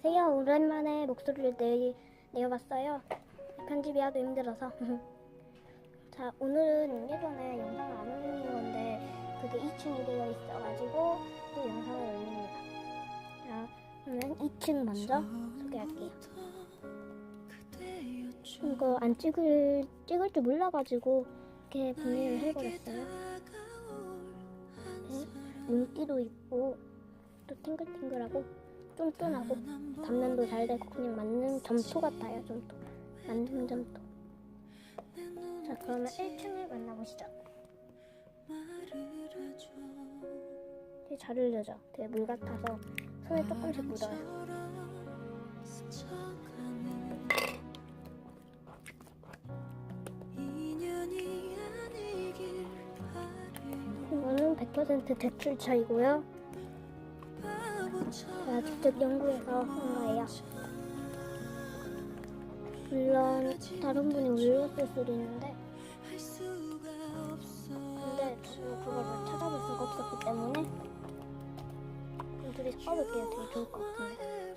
안녕하세요. 오랜만에 목소리를 내, 내어봤어요. 편집이 하도 힘들어서. 자, 오늘은 예전에 영상을 안 올린 건데, 그게 2층이 되어 있어가지고, 또 영상을 올립니다. 자, 그러면 2층 먼저 소개할게요. 이거 안 찍을, 찍을 줄 몰라가지고, 이렇게 분리를 해버렸어요. 네, 물기도 있고, 또 탱글탱글하고, 쫀쫀하고 단면도 잘 되고 그냥 만능 점토 같아요 점토. 만능 점토. 자 그러면 1층을 만나보시죠. 되게 잘 흘려져. 되게 물 같아서 손에 조금씩 묻어요. 이거는 100% 대출차이고요 제가 직접 연구해서 한 거예요. 물론 다른 분이 올렸을 수도 있는데 근데 저는 그거를 찾아볼 수가 없었기 때문에 좀 둘이 써볼게요. 되게 좋을 것 같은데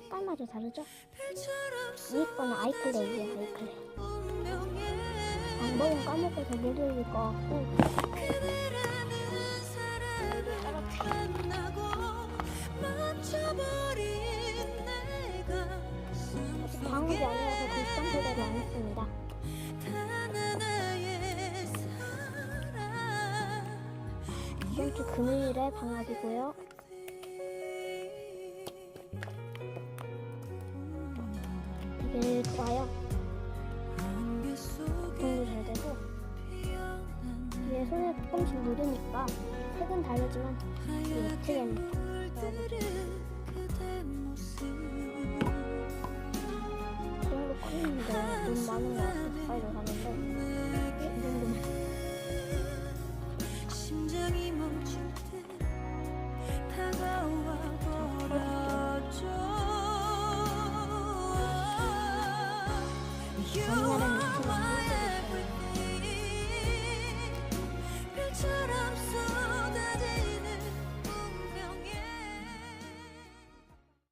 색깔마저 다르죠? 이 거는 아이클레이예요. 아이클레이 방법은 까먹어서 못 올릴 것 같고 이번 주 금요일에 방학이고요. 되게 좋아요. 공부 잘 되고 이제 손에 조금씩 묻으니까 색은 다르지만 예쁘겠네요. 그런 거 커집니다. 너무 많은 거.